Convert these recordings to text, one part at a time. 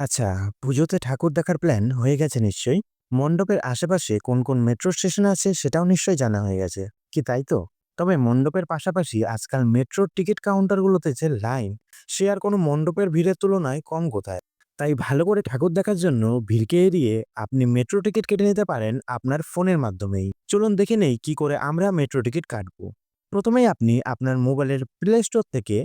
আচ্ছা, পুজোতে ঠাকুর দেখার প্ল্যান হয়ে গেছে নিশ্চয়ই? মণ্ডপের আশেপাশে কোন, কোন মেট্রো স্টেশন আছে সেটাও নিশ্চয়ই জানা হয়ে গেছে। কি তাই তো? তবে মণ্ডপের পাশাপাশি আজকাল মেট্রোর টিকিট কাউন্টারগুলোতে যে লাইন, সে আর কোনো মণ্ডপের ভিড়ের তুলনায় কম কোথায়। তাই ভালো করে ঠাকুর দেখার জন্য ভিড়কে এড়িয়ে আপনি মেট্রো টিকিট কেটে নিতে পারেন আপনার ফোনের মাধ্যমেই। চলুন দেখে নেই কি করে আমরা মেট্রো টিকিট কাটবো। প্রথমেই আপনি আপনার মোবাইলের প্লে স্টোর থেকে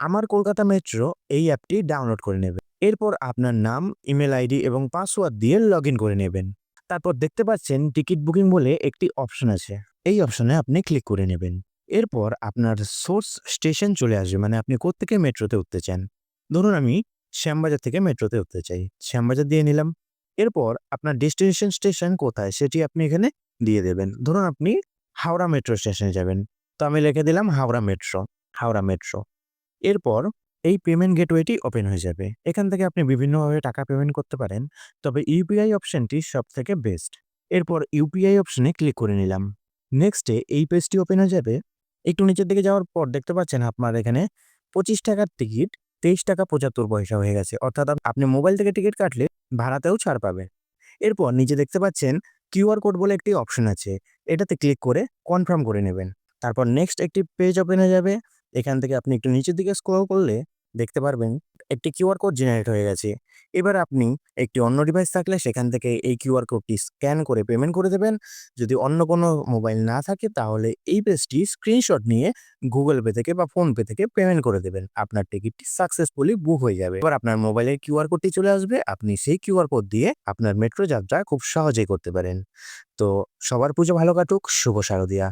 আমার কলকাতা মেট্রো এই অ্যাপটি ডাউনলোড করে নেবেন। এরপর আপনার নাম, ইমেল আইডি এবং পাসওয়ার্ড দিয়ে লগইন করে নেবেন। তারপর দেখতে পাচ্ছেন টিকিট বুকিং বলে একটি অপশন আছে। এই অপশনে আপনি ক্লিক করে নেবেন। এরপর আপনার সোর্স স্টেশন চলে আসবে মানে আপনি কোত্থেকে মেট্রোতে উঠতে চান। ধরুন আমি শ্যামবাজার থেকে মেট্রোতে উঠতে চাই। শ্যামবাজার দিয়ে নিলাম। এরপর আপনার ডেস্টিনেশন স্টেশন কোথায় সেটি আপনি এখানে দিয়ে দেবেন। ধরুন আপনি হাওড়া মেট্রো স্টেশনে যাবেন। তো আমি লিখে দিলাম হাওড়া মেট্রো, হাওড়া মেট্রো। এরপর এই পেমেন্ট গেটওয়েটি ওপেন হয়ে যাবে। এখান থেকে আপনি বিভিন্নভাবে টাকা পেমেন্ট করতে পারেন। তবে ইউপিআই অপশনটি সবথেকে বেস্ট। এরপর ইউপিআই অপশানে ক্লিক করে নিলাম। নেক্সটে এই পেজটি ওপেন হয়ে যাবে। একটু নিচের দিকে যাওয়ার পর দেখতে পাচ্ছেন আপনার এখানে পঁচিশ টাকার টিকিট ৳২৩.৭৫ হয়ে গেছে। অর্থাৎ আপনি মোবাইল থেকে টিকিট কাটলে ভাড়াতেও ছাড় পাবেন। এরপর নিচে দেখতে পাচ্ছেন কিউআর কোড বলে একটি অপশন আছে। এটাতে ক্লিক করে কনফার্ম করে নেবেন। তারপর নেক্সট একটি পেজ ওপেন হয়ে যাবে। এখান থেকে আপনি একটু নিচের দিকে স্ক্রল করলে দেখতে পারবেন, একটি কিউআর কোড জেনারেট হয়ে গেছে। এবার আপনি একটি অন্য ডিভাইস থাকলে সেখান থেকে এই কিউআর কোডটি স্ক্যান করে পেমেন্ট করে দেবেন। যদি অন্য কোনো মোবাইল না থাকে তাহলে এই পেজটি স্ক্রিনশট নিয়ে গুগল পে থেকে বা ফোনপে থেকে পেমেন্ট করে দেবেন। আপনার টিকিটটি সাকসেসফুলি বুক হয়ে যাবে। এবার আপনার মোবাইলের কিউআর কোডটি চলে আসবে। আপনি সেই কিউআর কোড দিয়ে আপনার মেট্রো যাত্রা খুব সহজেই করতে পারেন। তো সবার পুজো ভালো কাটুক। শুভ শারদিয়া।